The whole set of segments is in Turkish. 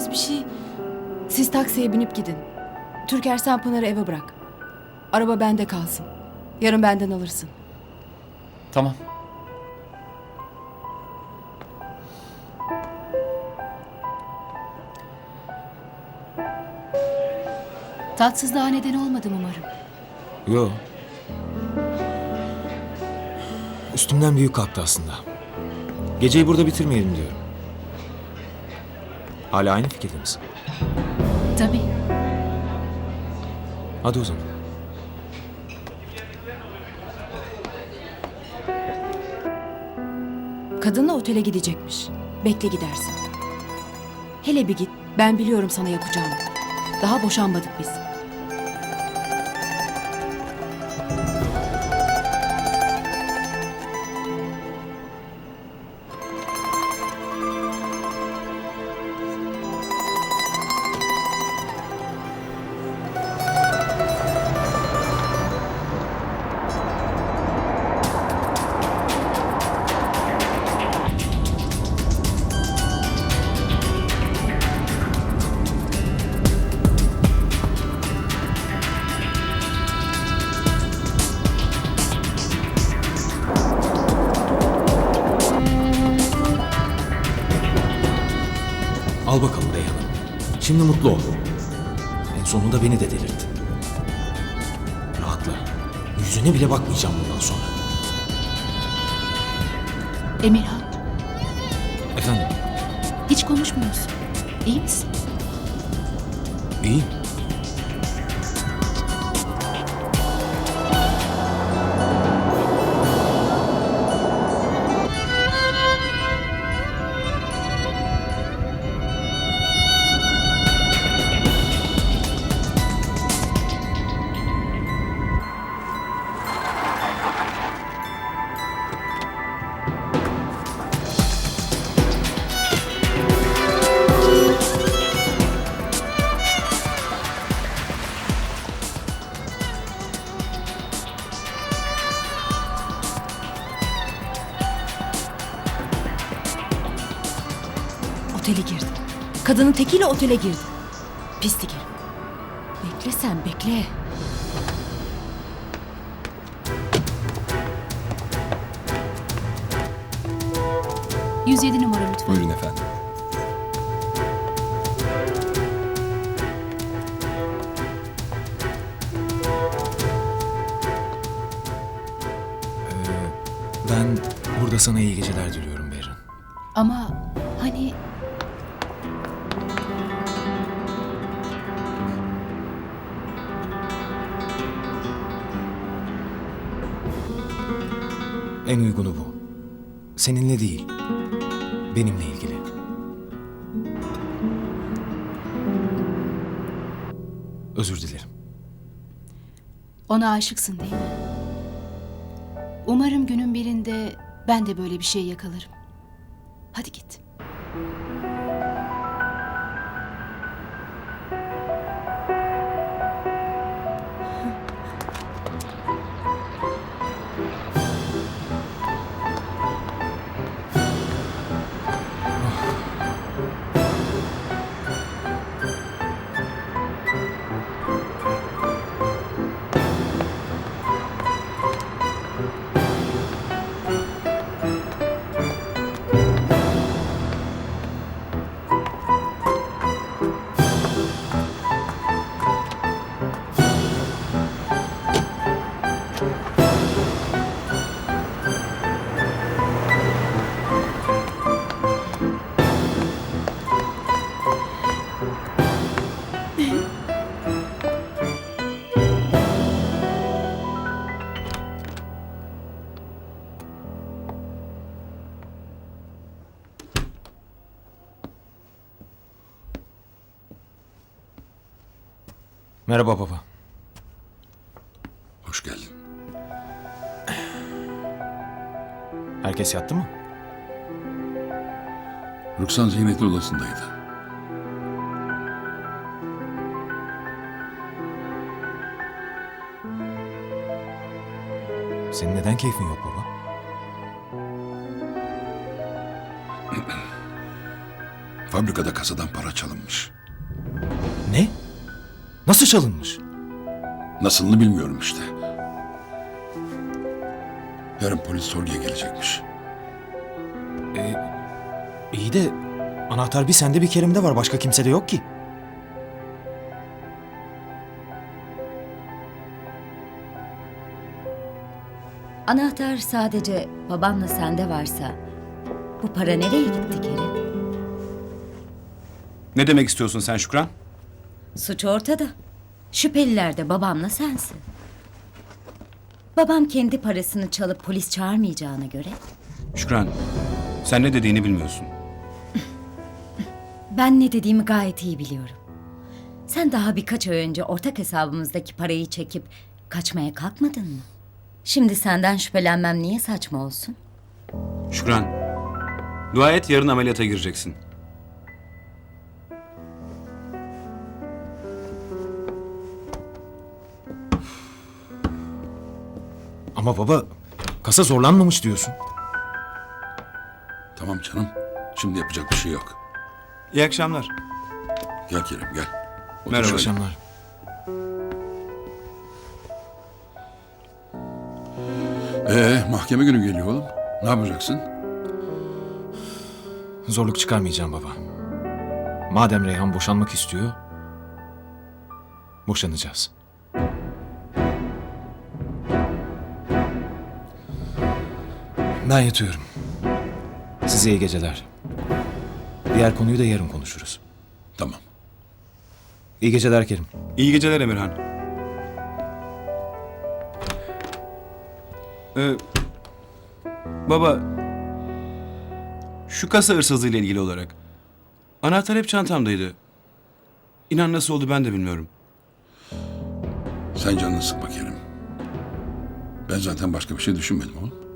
yapabileceğimiz bir şey... Siz taksiye binip gidin. Türker sen Pınar'ı eve bırak. Araba bende kalsın. Yarın benden alırsın. Tamam. Tatsızlığa neden olmadım umarım. Yo. Üstümden büyük kalktı aslında. Geceyi burada bitirmeyelim diyorum. Hala aynı fikirde misin? Tabii. Hadi o zaman. Kadınla otele gidecekmiş. Bekle gidersin. Hele bir git. Ben biliyorum sana yapacağımı. Daha boşanmadık biz. Al bakalım Reyhan'ım. Şimdi mutlu ol. En sonunda beni de delirttin. Rahatla. Yüzüne bile bakmayacağım bundan sonra. Emirhan, Efendim? hiç konuşmuyorsun. İyi misin? İyiyim. Otele girdi. Kadının tekiyle otele girdi. Pislik herif. Bekle sen bekle. — 107 numara lütfen. Buyurun efendim. Ben burada sana iyi geceler diliyorum Behran. Ama hani En uygunu bu. Seninle değil, benimle ilgili. Özür dilerim. ona aşıksın değil mi? Umarım günün birinde ben de böyle bir şey yakalarım. Hadi git. Merhaba baba. Hoş geldin. Herkes yattı mı? Rüksan Zeynep'in odasındaydı. Senin neden keyfin yok baba? Fabrikada kasadan para çalınmış. Çalınmış? Nasılını bilmiyorum işte. Yarın polis sorguya gelecekmiş. İyi de anahtar bir sende bir Kerim'de var. Başka kimsede yok ki. Anahtar sadece babamla sende varsa bu para nereye gitti Kerim? Ne demek istiyorsun sen Şükran? Suç ortada. Şüpheliler de babamla sensin. Babam kendi parasını çalıp polis çağırmayacağına göre Şükran, sen ne dediğini bilmiyorsun. ben ne dediğimi gayet iyi biliyorum. Sen daha birkaç ay önce ortak hesabımızdaki parayı çekip kaçmaya kalkmadın mı? Şimdi senden şüphelenmem niye saçma olsun? Şükran, dua et yarın ameliyata gireceksin. Ama baba kasa zorlanmamış diyorsun. Tamam canım. Şimdi yapacak bir şey yok. İyi akşamlar. Gel Kerim gel. Otur Merhaba. şöyle. Akşamlar. Ee, mahkeme günü geliyor oğlum. Ne yapacaksın? Zorluk çıkarmayacağım baba. Madem Reyhan boşanmak istiyor, boşanacağız. Ben yatıyorum. Size iyi geceler. Diğer konuyu da yarın konuşuruz. Tamam. İyi geceler Kerim. İyi geceler Emirhan. Ee, baba, şu kasa hırsızlığı ile ilgili olarak anahtar hep çantamdaydı. İnan nasıl oldu ben de bilmiyorum. Sen canını sıkma Kerim. Ben zaten başka bir şey düşünmedim oğlum.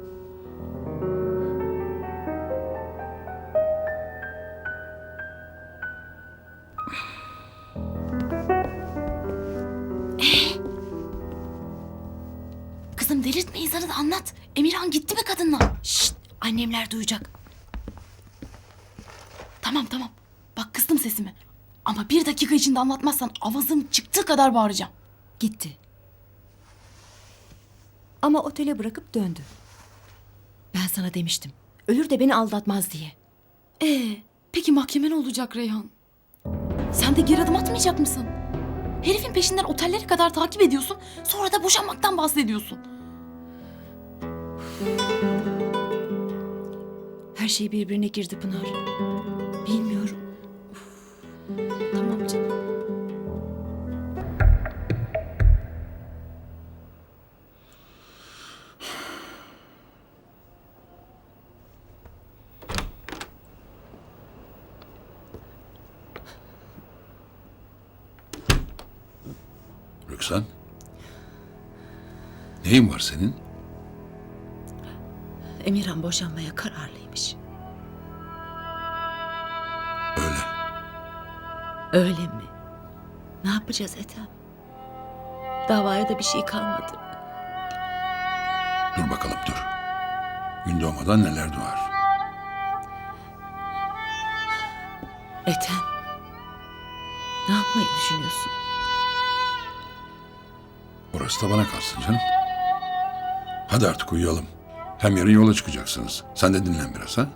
Anlat. Emirhan gitti mi kadınla? Şşt annemler duyacak. Tamam tamam. Bak kıstım sesimi. Ama bir dakika içinde anlatmazsan avazım çıktığı kadar bağıracağım. Gitti. Ama otele bırakıp döndü. Ben sana demiştim. Ölür de beni aldatmaz diye. Ee, peki mahkeme ne olacak Reyhan? Sen de geri adım atmayacak mısın? Herifin peşinden otellere kadar takip ediyorsun. Sonra da boşanmaktan bahsediyorsun. Her şey birbirine girdi Pınar. Bilmiyorum. Tamam canım. Rüksan. Neyin var senin? Emirhan boşanmaya kararlıymış. Öyle. Öyle mi? Ne yapacağız Ethem? Davaya da bir şey kalmadı. Dur bakalım dur. Gün doğmadan neler doğar. Ethem. Ne yapmayı düşünüyorsun? Orası da bana kalsın canım. Hadi artık uyuyalım. Hem yarın yola çıkacaksınız. Sen de dinlen biraz ha.